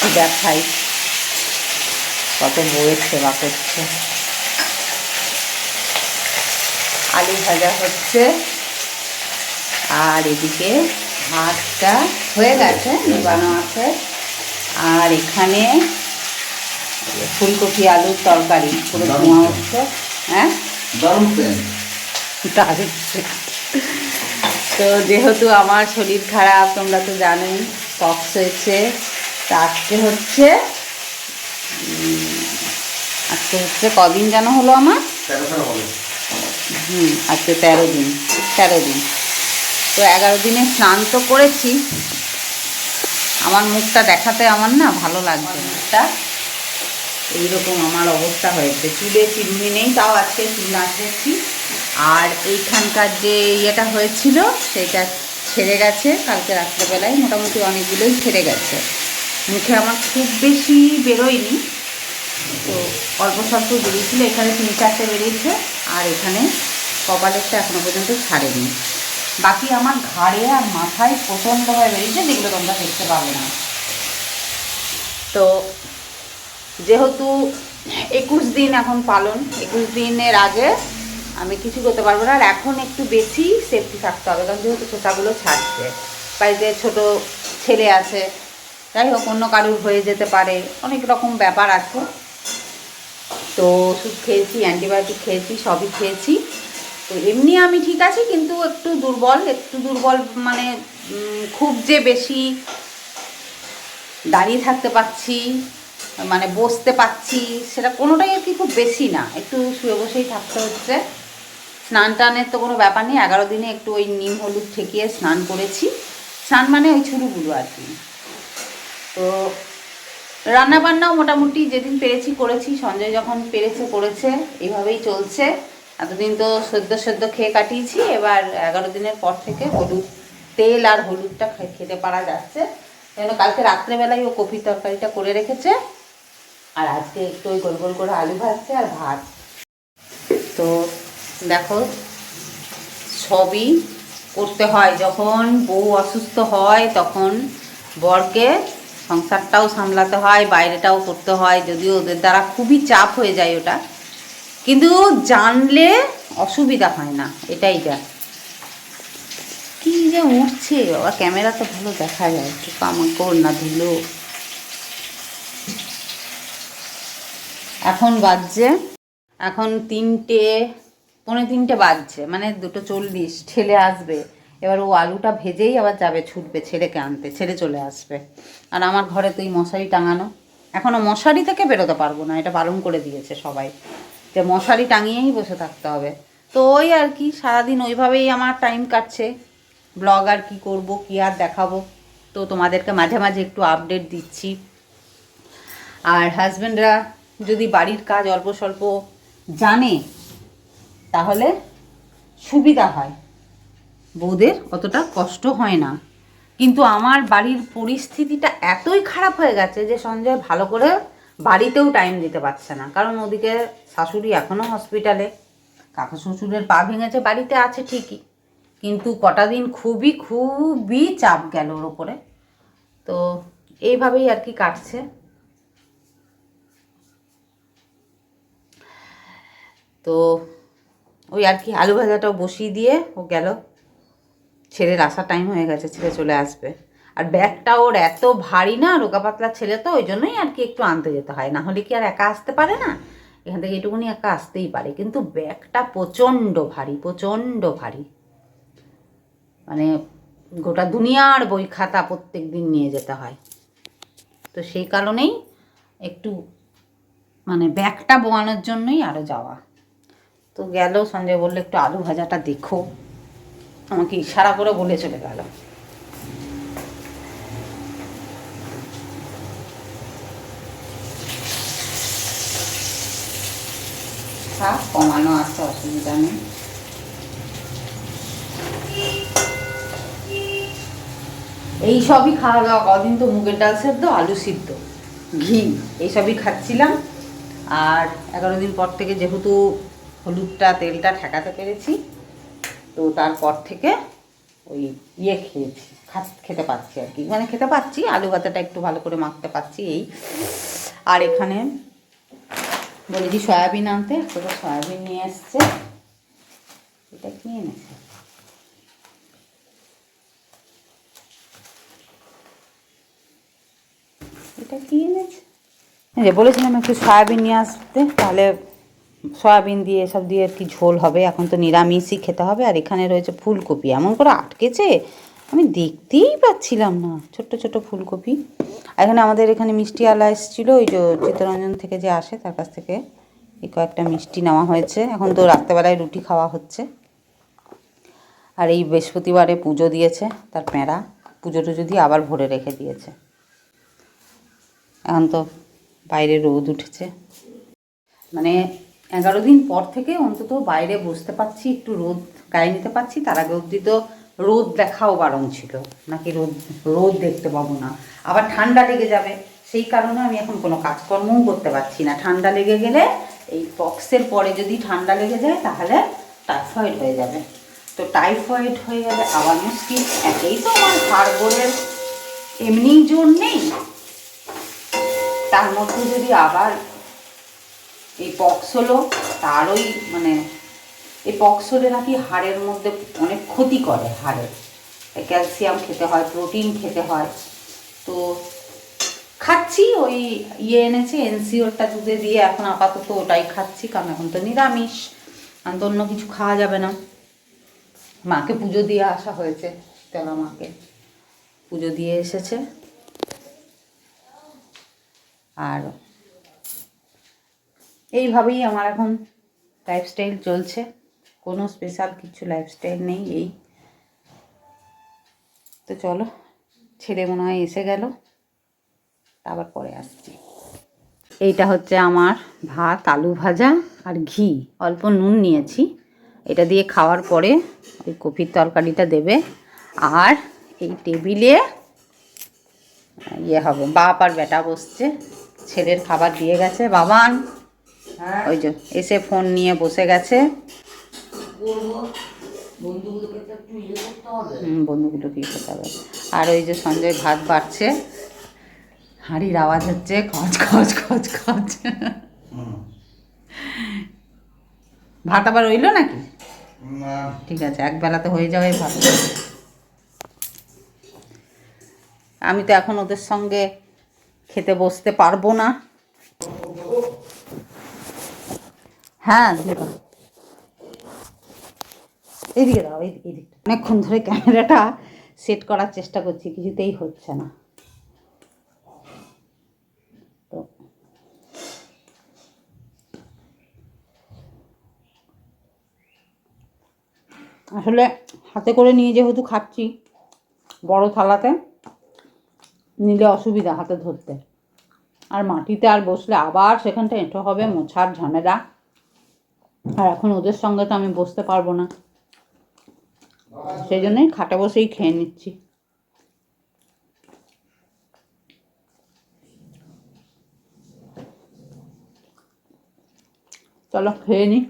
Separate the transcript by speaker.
Speaker 1: একটু দেখাই কত বউয়ের সেবা করছে। আলু ভাজা হচ্ছে। আর এদিকে ভাতটা হয়ে গেছে নিবানো আছে। আর এখানে ফুলকপি আলুর তরকারি পুরো ধোঁয়া হচ্ছে হ্যাঁ?
Speaker 2: দারুণ
Speaker 1: তো যেহেতু আমার শরীর খারাপ তোমরা তো জানোই পক্স হয়েছে। তা আজকে হচ্ছে আজকে হচ্ছে কদিন যেন হলো আমার? হুম আজকে তেরো দিন তেরো দিন। তো এগারো দিনে স্নান তো করেছি। আমার মুখটা দেখাতে আমার না ভালো লাগছে মুখটা এইরকম আমার অবস্থা হয়েছে। চুলে চিরুনি নেই তাও আজকে চুল আঁচড়েছি। আর এইখানকার যে ইয়েটা হয়েছিল সেটা ছেড়ে গেছে। কালকে রাত্রেবেলায় মোটামুটি অনেকগুলোই ছেড়ে গেছে। মুখে আমার খুব বেশি বেরোয়নি। তো অল্প স্বল্প বেরিয়েছিল, এখানে তিন চারটে বেরিয়েছে আর এখানে কপালেরটা এখনও পর্যন্ত ছাড়েনি। বাকি আমার ঘাড়ে আর মাথায় প্রচণ্ডভাবে বেরিয়েছে, যেগুলো তোমরা দেখতে পাবে না। তো যেহেতু একুশ দিন এখন পালন, একুশ দিনের আগে আমি কিছু করতে পারব না, আর এখন একটু বেশি সেফটি থাকতে হবে, কারণ যেহেতু খোসাগুলো ছাড়ছে। বাড়িতে ছোট ছেলে আছে যাই হোক অন্য কারুর হয়ে যেতে পারে। অনেক রকম ব্যাপার আছে। তো ওষুধ খেয়েছি, অ্যান্টিবায়োটিক খেয়েছি, সবই খেয়েছি। তো এমনি আমি ঠিক আছি, কিন্তু একটু দুর্বল একটু দুর্বল মানে খুব যে বেশি দাঁড়িয়ে থাকতে পারছি মানে বসতে পারছি, সেটা কোনোটাই আর কি খুব বেশি না। একটু শুয়ে বসেই থাকতে হচ্ছে। স্নান টানের তো কোনো ব্যাপার নেই। এগারো দিনে একটু ওই নিম হলুদ ঠেকিয়ে স্নান করেছি। স্নান মানে ওই ছুরুগুলো আর কি। তো রান্না বান্নাও মোটামুটি যেদিন পেরেছি করেছি, সঞ্জয় যখন পেরেছে করেছে এইভাবেই চলছে। এতদিন তো সদ্য সদ্য খেয়ে কাটিয়েছি, এবার এগারো দিনের পর থেকে হলুদ তেল আর হলুদটা খেতে পারা যাচ্ছে। কেন কালকে রাত্রেবেলায় ও কপির তরকারিটা করে রেখেছে। আর আজকে একটু ওই গোল গোল করে আলু ভাজছে আর ভাত। তো দেখো, সবই করতে হয়। যখন বউ অসুস্থ হয়, তখন বরকে সংসারটাও সামলাতে হয়, বাইরেটাও করতে হয়, যদিও ওদের দ্বারা খুবই চাপ হয়ে যায় ওটা। কিন্তু জানলে অসুবিধা হয় না, এটাই যা কি যে উঠছে বাবা, ক্যামেরা তো ভালো দেখা যায়, একটু কামাকড় না ধুলো এখন বাজছে, এখন তিনটে, পৌনে তিনটে বাজছে মানে দুটো চল্লিশ, ঠেলে আসবে। এবার ও আলুটা ভেজেই আবার যাবে, ছুটবে ছেলেকে আনতে, ছেলে চলে আসবে। আর আমার ঘরে তো এই মশারি টাঙানো। এখনও মশারি থেকে বেরোতে পারব না, এটা বারণ করে দিয়েছে সবাই। যে মশারি টাঙিয়েই বসে থাকতে হবে। তো ওই আর কি, সারাদিন ওইভাবেই আমার টাইম কাটছে। ব্লগ আর কি করব, কি আর দেখাবো। তো তোমাদেরকে মাঝে মাঝে একটু আপডেট দিচ্ছি। আর হাজব্যান্ডরা যদি বাড়ির কাজ অল্প স্বল্প জানে, তাহলে সুবিধা হয়। বউদের অতটা কষ্ট হয় না। কিন্তু আমার বাড়ির পরিস্থিতিটা এতই খারাপ হয়ে গেছে যে সঞ্জয় ভালো করে বাড়িতেও টাইম দিতে পারছে না। কারণ ওদিকে শাশুড়ি এখনও হসপিটালে কাকা শ্বশুরের পা ভেঙেছে, বাড়িতে আছে ঠিকই। কিন্তু কটা দিন খুবই খুবই চাপ গেল ওর ওপরে তো এইভাবেই আর কি কাটছে। তো ওই আর কি আলু ভাজাটাও বসিয়ে দিয়ে ও গেল। ছেলের আসার টাইম হয়ে গেছে, ছেলে চলে আসবে। আর ব্যাগটা ওর এত ভারী না, রোগা পাতলা ছেলে তো, ওই জন্যই আর কি একটু আনতে যেতে হয়। না হলে কি আর একা আসতে পারে না? এখান থেকে এটুকুনি একা আসতেই পারে। কিন্তু ব্যাগটা প্রচণ্ড ভারী প্রচণ্ড ভারী। মানে গোটা দুনিয়ার বই খাতা প্রত্যেক দিন নিয়ে যেতে হয়। তো সেই কারণেই একটু মানে ব্যাগটা বোয়ানোর জন্যই আরও যাওয়া। তো গেল, সঞ্জয় বলল, একটু আলু ভাজাটা দেখো। আমাকে ইশারা করে বলে চলে গেল। থাক কমানো আছে অসুবিধা নেই। এই সবই খাওয়া দাওয়া কদিন তো মুগের ডাল সেদ্ধ আলু সিদ্ধ। ঘি। এইসবই খাচ্ছিলাম। আর এগারো দিন পর থেকে যেহেতু হলুদটা তেলটা ঠেকাতে পেরেছি তো তারপর থেকে ওই ইয়ে খেয়েছি খা- খেতে পাচ্ছি আর কি। মানে খেতে পাচ্ছি, আলু ভাতাটা একটু ভালো করে মাখতে পাচ্ছি এই। আর এখানে বলেছি সয়াবিন আনতে তো সয়াবিন নিয়ে এসছে। এটা কি এনেছে? এটা কি এনেছে? বলেছিলাম একটু সয়াবিন নিয়ে আসতে, তাহলে সয়াবিন দিয়ে এসব দিয়ে আর কি ঝোল হবে। এখন তো নিরামিষই খেতে হবে আর এখানে রয়েছে ফুলকপি। এমন করে আটকেছে, আমি দেখতেই পাচ্ছিলাম না। ছোট্ট ছোট্ট ফুলকপি। এখানে আমাদের এখানে মিষ্টি আলা এসেছিল, ওই যে চিত্তরঞ্জন থেকে যে আসে তার কাছ থেকে এই কয়েকটা মিষ্টি নেওয়া হয়েছে। এখন তো রাত্রেবেলায় রুটি খাওয়া হচ্ছে। আর এই বৃহস্পতিবারে পুজো দিয়েছে তার প্যাঁড়া। পুজো টুজো দিয়ে আবার ভরে রেখে দিয়েছে। এখন তো বাইরে রোদ উঠেছে। মানে এগারো দিন পর থেকে অন্তত বাইরে বসতে পারছি, একটু রোদ গায়ে নিতে পারছি। তার আগে অবধি তো রোদ দেখাও বারণ ছিল। নাকি রোদ রোদ দেখতে পাবো না। আবার ঠান্ডা লেগে যাবে। সেই কারণে আমি এখন কোনো কাজকর্মও করতে পারছি না। ঠান্ডা লেগে গেলে এই পক্সের পরে যদি ঠান্ডা লেগে যায়, তাহলে টাইফয়েড হয়ে যাবে। তো টাইফয়েড হয়ে গেলে আবার মুশকিল। একেই তো আমার হাড়গোড়ের এমনি জোর নেই। তার মধ্যে যদি আবার এই পক্স হলো তারই মানে এই পক্স হলে নাকি হাড়ের মধ্যে অনেক ক্ষতি করে হাড়ের ক্যালসিয়াম খেতে হয় প্রোটিন খেতে হয়। তো খাচ্ছি, ওই ইয়ে এনেছে এনসিওরটা দুধে দিয়ে এখন আপাতত ওটাই খাচ্ছি, কারণ এখন তো নিরামিষ এখন তো অন্য কিছু খাওয়া যাবে না। মাকে পুজো দিয়ে আসা হয়েছে, তেলা মাকে। পুজো দিয়ে এসেছে। আর এইভাবেই আমার এখন লাইফস্টাইল চলছে। কোনো স্পেশাল কিছু লাইফস্টাইল নেই এই। তো চলো, ছেলে মনে হয় এসে গেল। আবার পরে আসছি। এইটা হচ্ছে আমার ভাত, আলু ভাজা আর ঘি। অল্প নুন নিয়েছি। এটা দিয়ে খাওয়ার পরে ওই কপির তরকারিটা দেবে। আর এই টেবিলে ইয়ে হবে, বাপ আর বেটা বসছে। ছেলের খাবার দিয়ে গেছে। বাবান! ওই যে এসে ফোন নিয়ে বসে গেছে। ইয়ে করতে হবে। আর ওই যে সঞ্জয় ভাত বাড়ছে। হাঁড়ির আওয়াজ হচ্ছে খচ খচ খচ খচ। ভাত আবার রইল নাকি? ঠিক আছে এক বেলাতে হয়ে যাবে ভাত। আমি তো এখন ওদের সঙ্গে খেতে বসতে পারব না। হ্যাঁ দেখো এইদিকে দাও এইদিকে অনেকক্ষণ ধরে ক্যামেরাটা সেট করার চেষ্টা করছি, কিছুতেই হচ্ছে না। তো। আসলে হাতে করে নিয়ে যেহেতু খাচ্ছি, বড় থালাতে নিলে অসুবিধা হাতে ধরতে। আর মাটিতে আর বসলে আবার সেখানটা এঁটো হবে, মোছার ঝামেলা। আর এখন ওদের সঙ্গে তো আমি বসতে পারব না। সেই জন্যই খাটা বসেই খেয়ে নিচ্ছি। চলো, খেয়ে নিই